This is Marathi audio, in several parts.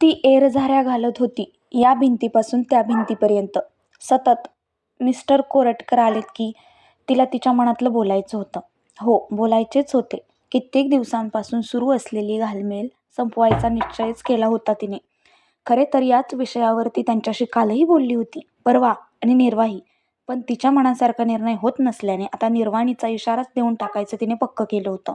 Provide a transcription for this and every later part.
ती एरझाऱ्या घालत होती या भिंतीपासून त्या भिंतीपर्यंत. सतत मिस्टर कोरटकर आलेत की तिला तिच्या मनातलं बोलायचं होतं. हो बोलायचेच होते. कित्येक दिवसांपासून सुरू असलेली घालमेल संपवायचा निश्चयच केला होता तिने. खरे तर याच विषयावर ती त्यांच्याशी कालही बोलली होती. परवा आणि निर्वाही. पण तिच्या मनासारखा निर्णय होत नसल्याने आता निर्वाणीचा इशाराच देऊन टाकायचं तिने पक्क केलं होतं.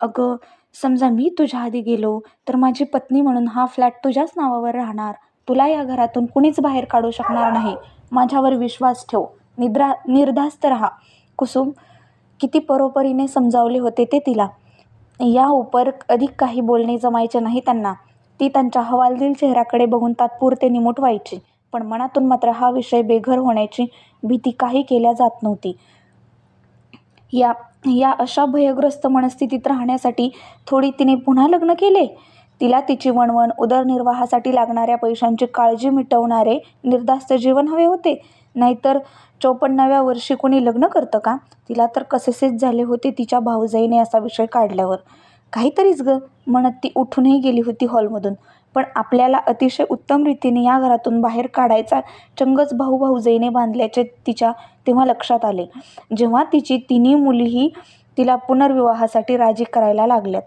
अगं समजा मी तुझ्या आधी गेलो तर माझी पत्नी म्हणून हा फ्लॅट तुझ्याच नावावर राहणार. तुला या घरातून कुणीच बाहेर काढू शकणार नाही. माझ्यावर विश्वास ठेव. निद्रा निर्धास्त राहा. कुसुम किती परोपरीने समजावले होते ते तिला. या उपर अधिक काही बोलणे जमायचे नाही त्यांना. ती त्यांच्या हवालदिल चेहऱ्याकडे बघून तात्पुरते निमूट व्हायची. पण मनातून मात्र हा विषय बेघर होण्याची भीती काही केल्या जात नव्हती. या या अशा भयग्रस्त मनस्थितीत राहण्यासाठी थोडी तिने पुन्हा लग्न केले? तिला तिची वणवण, उदरनिर्वाहासाठी लागणाऱ्या पैशांची काळजी मिटवणारे निर्धास्त जीवन हवे होते. नाहीतर चोपन्नाव्या वर्षी कुणी लग्न करतं का? तिला तर कसेसेच झाले होते तिच्या भाऊजाईने असा विषय काढल्यावर. काहीतरीच गं म्हणत ती उठूनही गेली होती हॉलमधून. पण आपल्याला अतिशय उत्तम रीतीने या घरातून बाहेर काढायचा चंगच भाऊ भाऊजाईने बांधल्याचे तिच्या तेव्हा लक्षात आले. जेव्हा तिची तिन्ही मुलीही तिला पुनर्विवाहासाठी राजी करायला लागल्यात.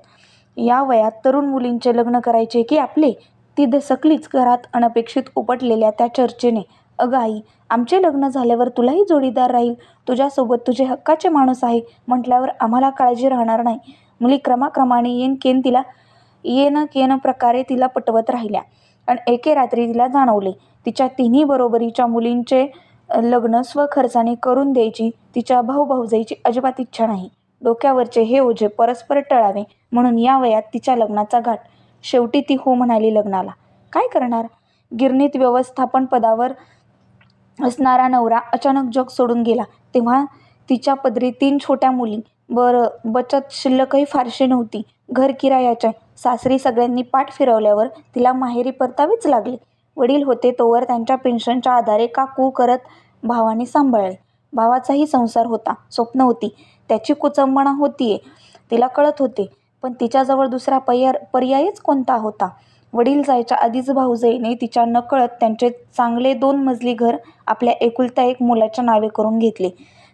या वयात तरुण मुलींचे लग्न करायचे की आपले? ती दसकलीच घरात अनपेक्षित उपटलेल्या त्या चर्चेने. अगं आई, आमचे लग्न झाल्यावर तुलाही जोडीदार राहील. तुझ्यासोबत तुझे हक्काचे माणूस आहे म्हटल्यावर आम्हाला काळजी राहणार नाही. मुली क्रमाक्रमाने येन केन तिला येन केन प्रकारे तिला पटवत राहिल्या. आणि एके रात्री तिला जाणवले, तिच्या तिन्ही बरोबरीच्या मुलींचे लग्न स्वखर्चाने करून द्यायची तिच्या भाऊ-भाऊजाईची अजिबात इच्छा नाही. डोक्यावरचे हे ओझे परस्पर टळावे म्हणून या वयात तिच्या लग्नाचा घाट. शेवटी ती हो म्हणाली लग्नाला. काय करणार? गिरणीत व्यवस्थापन पदावर असणारा नवरा अचानक जग सोडून गेला तेव्हा तिच्या पदरी तीन छोट्या मुली. बरं बचत शिल्लकही फारशी नव्हती. घर किरायाच्या सासरी सगळ्यांनी पाठ फिरवल्यावर तिला माहेरी परतावेच लागले. वडील होते तोवर त्यांच्या पेन्शनच्या आधारे का-कू करत भावाने सांभाळले. भावाचाही संसार होता, स्वप्न होती. त्याची कुचंबणा होतीये तिला कळत होते. पण तिच्याजवळ दुसरा पर्यायच कोणता होता? वडील जायच्या आधीच भाऊजाईने तिच्या नकळत त्यांचे चांगले दोन मजली घर आपल्या एकुलत्या एक मुलाच्या नावे करून घेतले.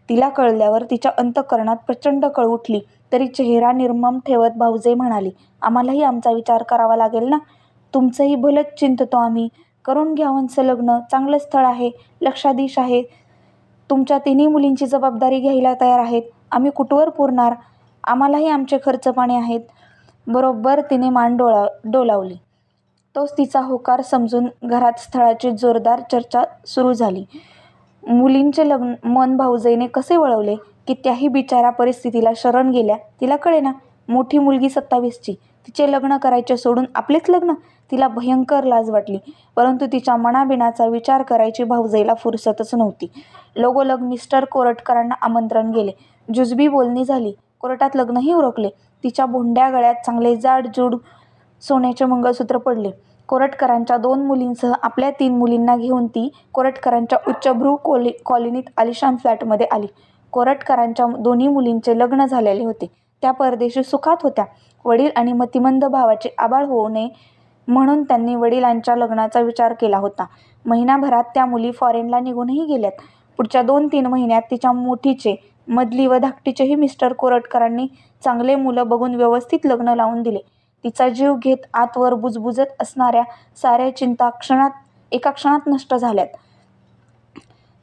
तिला कळल्यावर तिच्या अंतःकरणात प्रचंड कळ उठली. तरी चेहरा निर्मम ठेवत भाऊजे म्हणाले आम्हालाही आमचा विचार करावा लागेल ना. तुमचंही भलंच चिंततो आम्ही. करून घ्यावंस लग्न. चांगलं स्थळ आहे. लक्षाधीश आहे. तुमच्या तिन्ही मुलींची जबाबदारी घ्यायला तयार आहेत. आम्ही कुठवर पुरणार? आम्हालाही आमचे खर्च-पाणी आहेत. बरोबर तिने मान डोळा डोलावली. तोच तिचा होकार समजून घरात स्थळाची जोरदार चर्चा सुरू झाली. मुलींचे लग्न मन भाऊजाईने कसे वळवले की त्याही बिचारा परिस्थितीला शरण गेल्या तिला कळेना. मोठी मुलगी सत्तावीसची. तिचे लग्न करायचे सोडून आपलेच लग्न? तिला भयंकर लाज वाटली. परंतु तिच्या मनाबिनाचा विचार करायची भाऊजाईला फुरसतच नव्हती. लगोलग मिस्टर कोरटकरांना आमंत्रण गेले. जुजबी बोलणी झाली. कोर्टात लग्नही उरकले. तिच्या भोंड्या गळ्यात चांगले जाड-जूड सोन्याचे मंगळसूत्र पडले. कोरटकरांच्या दोन मुलींसह आपल्या तीन मुलींना घेऊन ती कोरटकरांच्या उच्चभ्रू कॉलनीत आलिशान फ्लॅटमध्ये आली. कोरटकरांच्या दोन्ही मुलींचे लग्न झालेले होते. त्या परदेशी सुखात होत्या. वडील आणि मतिमंद भावाचे आबाळ होऊ नये म्हणून त्यांनी वडिलांच्या लग्नाचा विचार केला होता. महिनाभरात त्या मुली फॉरेनला निघूनही गेल्यात. पुढच्या दोन-तीन महिन्यात तिच्या मोठीचे, मधली व धाकटीचेही मिस्टर कोरटकरांनी चांगले मुलं बघून व्यवस्थित लग्न लावून दिले. तिचा जीव घेत आतवर बुजबुजत असणाऱ्या साऱ्या चिंता क्षणात एका क्षणात नष्ट झाल्यात.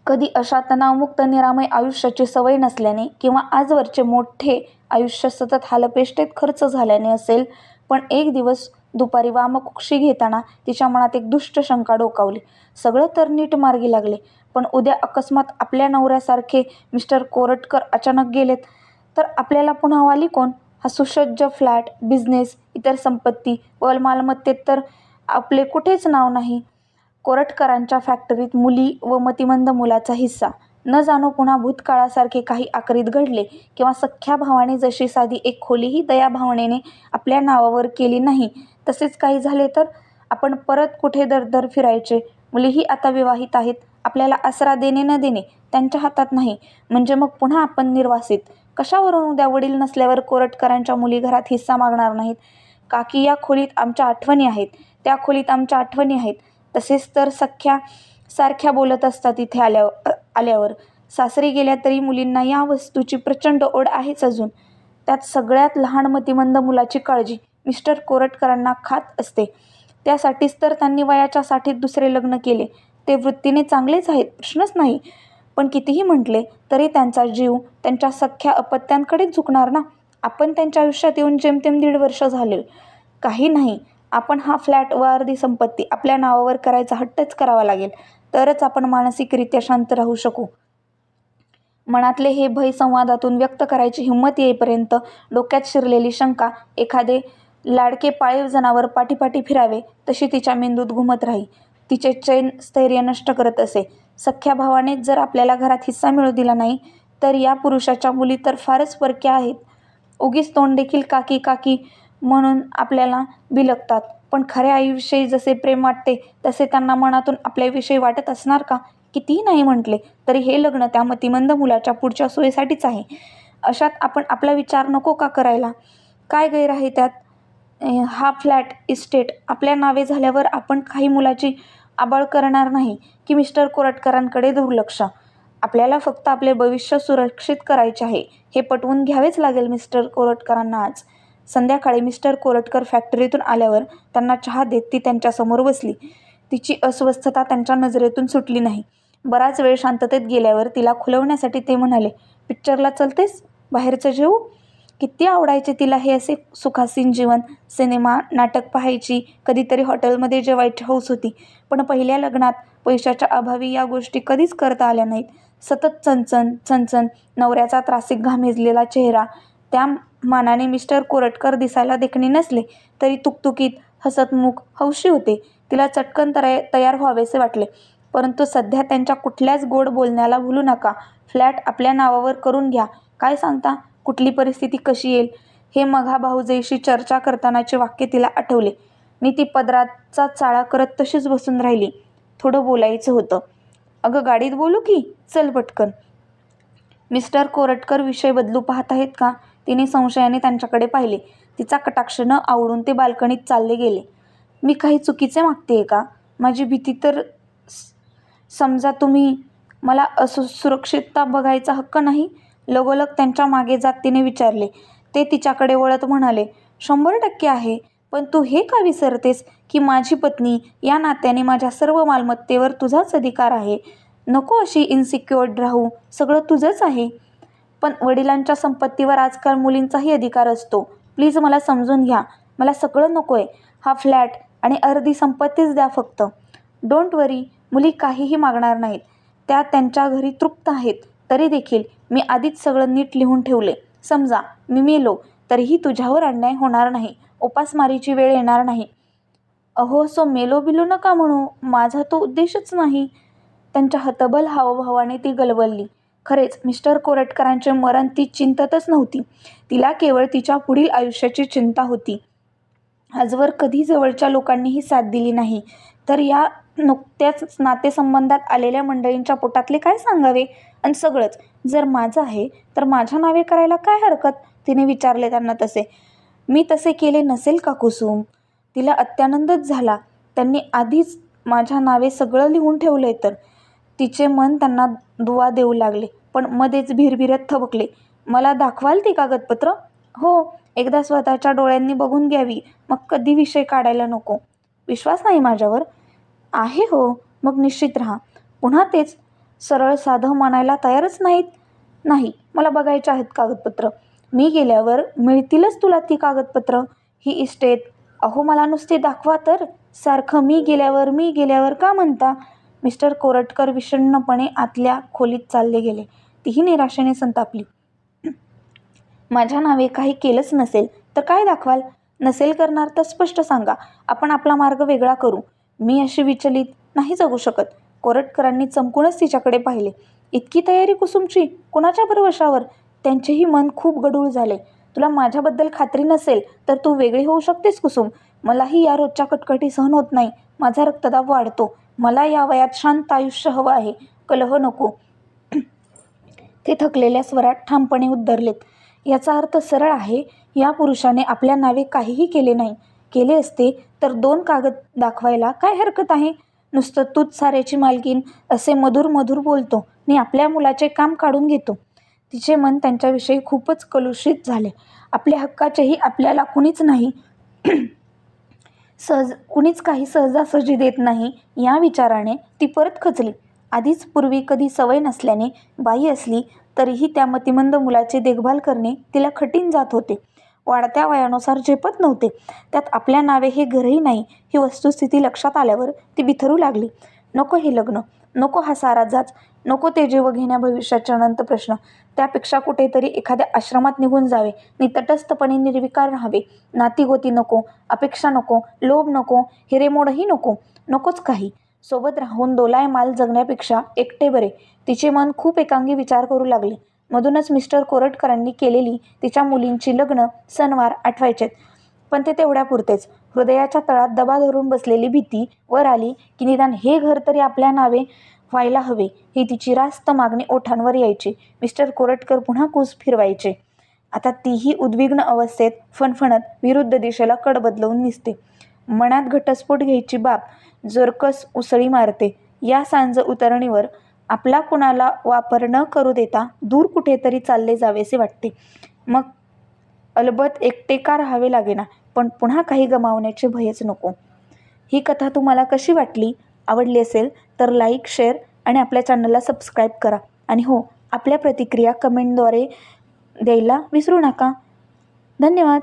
कधी अशा तणावमुक्त निरामय आयुष्याची सवय नसल्याने किंवा आजवरचे मोठे आयुष्य सतत हालपेष्टेत खर्च झाल्याने असेल पण एक दिवस दुपारी वामकुक्षी घेताना तिच्या मनात एक दुष्ट शंका डोकावली. सगळं तर नीट मार्गी लागले. पण उद्या अकस्मात आपल्या नवऱ्यासारखे मिस्टर कोरटकर अचानक गेलेत तर आपल्याला पुन्हा वाली कोण? हा सुसज्ज फ्लॅट, बिझनेस, इतर संपत्ती व मालमत्तेत तर आपले कुठेच नाव नाही. कोरटकरांच्या फॅक्टरीत मुली व मतिमंद मुलाचा हिस्सा. न जाणो पुन्हा भूतकाळासारखे काही आकरीत घडले किंवा सख्ख्या भावाने जशी साधी एक खोलीही दया भावनेने आपल्या नावावर केली नाही तसेच काही झाले तर? आपण परत कुठे दर-दर फिरायचे? मुलीही आता विवाहित आहेत. आपल्याला आसरा देणे न देणे त्यांच्या हातात नाही म्हणजे मग पुन्हा आपण निर्वासित. कशावरून उद्या वडील नसल्यावर कोरटकरांच्या मुली घरात हिस्सा मागणार नाहीत? काकी या खोलीत आमच्या आठवणी आहेत. त्या खोलीत आमच्या आठवणी आहेत. तसेच तर सख्या सारख्या बोलत असतात इथे आल्या आल्यावर. सासरी गेल्या तरी मुलींना या वस्तूची प्रचंड ओढ आहेच अजून. त्यात सगळ्यात लहान मतिमंद मुलाची काळजी मिस्टर कोरटकरांना खात असते. त्यासाठीच तर त्यांनी वयाच्या साठीत दुसरे लग्न केले. ते वृत्तीने चांगलेच आहेत प्रश्नच नाही. पण कितीही म्हटले तरी त्यांचा जीव त्यांच्या सख्ख्या अपत्यांकडेच झुकणार ना? आपण त्यांच्या आयुष्यात येऊन जेमतेम दीड वर्ष झाले काही नाही. आपण हा फ्लॅट व अर्धी संपत्ती आपल्या नावावर करायचा हट्टच करावा लागेल. तरच आपण मानसिकरित्या शांत राहू शकू. मनातले हे भय संवादातून व्यक्त करायची हिंमत येईपर्यंत डोक्यात शिरलेली शंका एखादे लाडके पाळीव जनावर पाठीपाठी फिरावे तशी तिच्या मेंदूत घुमत राही. तिचे चैन स्थैर्य नष्ट करत असे. सख्या भावानेच जर आपल्याला घरात हिस्सा मिळू दिला नाही तर या पुरुषाच्या मुली तर फारच परक्या आहेत. उगीच तोंड देखील काकी काकी म्हणून आपल्याला बिलगतात. पण खऱ्या आईविषयी जसे प्रेम वाटते तसे त्यांना मनातून आपल्याविषयी वाटत असणार का? कितीही नाही म्हटले तरी हे लग्न त्या मतिमंद मुलाच्या पुढच्या सोयीसाठीच आहे. अशात आपण आपला विचार नको का करायला? काय गैर आहे त्यात? हा फ्लॅट इस्टेट आपल्या नावे झाल्यावर आपण काही मुलाची आबाळ करणार नाही की मिस्टर कोरटकरांकडे दुर्लक्ष. आपल्याला फक्त आपले भविष्य सुरक्षित करायचे आहे हे पटवून घ्यावेच लागेल मिस्टर कोरटकरांना आज. संध्याकाळी मिस्टर कोरटकर फॅक्टरीतून आल्यावर त्यांना चहा देत ती त्यांच्यासमोर बसली. तिची अस्वस्थता त्यांच्या नजरेतून सुटली नाही. बराच वेळ शांततेत गेल्यावर तिला खुलवण्यासाठी ते म्हणाले पिक्चरला चलतेस? बाहेरचं जेवू किती आवडायचे तिला हे असे सुखासीन जीवन सिनेमा नाटक पाहायची कधीतरी हॉटेलमध्ये जेवायची हौस होती. पण पहिल्या लग्नात पैशाच्या अभावी या गोष्टी कधीच करता आल्या नाहीत. सतत चणचण चणचण नवऱ्याचा त्रासिक घामेजलेला चेहरा. त्या मानाने मिस्टर कोरटकर दिसायला देखणे नसले तरी तुकतुकीत हसतमुख हौशी होते. तिला चटकन तया तयार व्हावेसे वाटले. परंतु सध्या त्यांच्या कुठल्याच गोड बोलण्याला भुलू नका. फ्लॅट आपल्या नावावर करून घ्या. काय सांगता? कुठली परिस्थिती कशी येईल? हे मघा भाऊजाईशी चर्चा करतानाचे वाक्य तिला आठवले. मी ती पदराचा चाळा करत तशीच बसून राहिली. थोडं बोलायचं होतं. अगं गाडीत बोलू की? चल पटकन. मिस्टर कोरटकर विषय बदलू पाहत आहेत का? तिने संशयाने त्यांच्याकडे पाहिले. तिचा कटाक्ष न आवडून ते बाल्कनीत चालले गेले. मी काही चुकीचे मागते का? माझी भीती तर समजा तुम्ही मला असु सुरक्षितता बघायचा हक्क नाही? लगोलग त्यांच्या मागे जात तिने विचारले. ते तिच्याकडे वळत म्हणाले शंभर टक्के आहे पण तू हे का विसरतेस की माझी पत्नी या नात्याने माझ्या सर्व मालमत्तेवर तुझाच अधिकार आहे? नको अशी इन्सिक्युअर्ड राहू सगळं तुझंच आहे. पण वडिलांच्या संपत्तीवर आजकाल मुलींचाही अधिकार असतो. प्लीज मला समजून घ्या मला सगळं नको आहे हा फ्लॅट आणि अर्धी संपत्तीच द्या फक्त. डोंट वरी मुली काहीही मागणार नाहीत. त्या त्यांच्या घरी तृप्त आहेत. तरी देखील मी आधीच सगळं नीट लिहून ठेवले समजा मी मेलो तरीही तुझ्यावर अन्याय होणार नाही. उपासमारीची वेळ येणार नाही. अहो सो मेलो बिलो नका म्हणू. माझा तो उद्देशच नाही. त्यांच्या हतबल हावभावाने ती गलबलली. खरेच मिस्टर कोरटकरांचे मरण ती चिंततच नव्हती. तिला केवळ तिच्या पुढील आयुष्याची चिंता होती. आजवर कधी जवळच्या लोकांनीही साथ दिली नाही. तर या नुकत्याच नातेसंबंधात आलेल्या मंडळींच्या पोटातले काय सांगावे? आणि सगळंच. जर माझं आहे तर माझ्या नावे करायला काय हरकत? तिने विचारले त्यांना तसे. मी तसे केले नसेल का कुसुम? तिला अत्यानंदच झाला. त्यांनी आधीच माझ्या नावे सगळं लिहून ठेवलं आहे तर. तिचे मन त्यांना दुवा देऊ लागले पण मध्येच भिरभिरत थबकले. मला दाखवाल ती कागदपत्र हो एकदा स्वतःच्या डोळ्यांनी बघून घ्यावी. मग कधी विषय काढायला नको. विश्वास नाही माझ्यावर? आहे हो मग निश्चित राहा. पुन्हा तेच. सरळ साधं म्हणायला तयारच नाहीत. नाही मला बघायचे आहेत कागदपत्र. मी गेल्यावर मिळतीलच तुला ती कागदपत्र? ही इस्टेट? अहो मला नुसती दाखवा तर. सारखं मी गेल्यावर मी गेल्यावर का म्हणता? मिस्टर कोरटकर विषण्णपणे आतल्या खोलीत चालले गेले. तीही निराशेने संतापली. माझ्या नावे काही केलंच नसेल तर काय दाखवाल? नसेल करणार तर स्पष्ट सांगा. आपण आपला मार्ग वेगळा करू. मी अशी विचलित नाही जगू शकत. कोरटकरांनी चमकूनच तिच्याकडे पाहिले. इतकी तयारी कुसुमची? कोणाच्या भरवशावर? त्यांचेही मन खूप गडूळ झाले. तुला माझ्याबद्दल खात्री नसेल तर तू वेगळी होऊ शकतेस कुसुम. मलाही या रोजच्या कटकटी सहन होत नाही. माझा रक्तदाब वाढतो. मला या वयात शांत आयुष्य हवं आहे. कलह नको. ते थकलेल्या स्वरात ठामपणे उद्धरलेत. याचा अर्थ सरळ आहे. या पुरुषाने आपल्या नावे काहीही केले नाही. केले असते तर दोन कागद दाखवायला काय हरकत आहे? नुसतं तूच साऱ्याची मालकीन असे मधुर मधुर बोलतो. आणि आपल्या मुलाचे काम काढून घेतो. तिचे मन त्यांच्याविषयी खूपच कलुषित झाले. आपल्या हक्काचेही आपल्याला कुणीच नाही सहज कुणीच काही सहजासहजी देत नाही या विचाराने ती परत खचली. आधीच पूर्वी कधी सवय नसल्याने बाई असली तरीही त्या मतिमंद मुलाची देखभाल करणे तिला कठीण जात होते. वाढत्या वयानुसार झेपत नव्हते. त्यात आपल्या नावे हे घरही नाही ही वस्तुस्थिती लक्षात आल्यावर ती बिथरू लागली. नको हे लग्न नको हा सारा जाच नको ते जीव घेण्या भविष्याच्या अनंत प्रश्न. त्यापेक्षा कुठेतरी एखाद्या आश्रमात निघून जावे नि तटस्थपणे निर्विकार राहावे. नातीगोती नको अपेक्षा नको लोभ नको हिरेमोडही नको नकोच काही. सोबत राहून दोलाय माल जगण्यापेक्षा एकटे बरे. तिचे मन खूप एकांगी विचार करू लागले. मधूनच मिस्टर कोरटकरांनी केलेली तिच्या मुलींची लग्न सणवार आठवायचेत. पण ते तेवढ्यापुरतेच हृदयाच्या तळात दबा धरून बसलेली भीती वर आली की निदान हे घर तरी आपल्या नावे व्हायला हवे ही तिची रास्त मागणी ओठांवर यायची. मिस्टर कोरटकर पुन्हा कूस फिरवायचे. आता तीही उद्विग्न अवस्थेत फणफणत विरुद्ध दिशेला कड बदलवून निसते. मनात घटस्फोट घ्यायची बाब जोरकस उसळी मारते. या सांज उतरणीवर आपला कुणाला वापर न करू देता दूर कुठेतरी चालले जावेसे वाटते. मग अलबत एकटे का राहावे लागेना पण पुन्हा काही गमावण्याचे भयच नको. ही कथा तुम्हाला कशी वाटली? आवडली असेल तर लाईक शेअर आणि आपल्या चॅनलला सबस्क्राईब करा. आणि हो आपल्या प्रतिक्रिया कमेंटद्वारे द्यायला विसरू नका. धन्यवाद.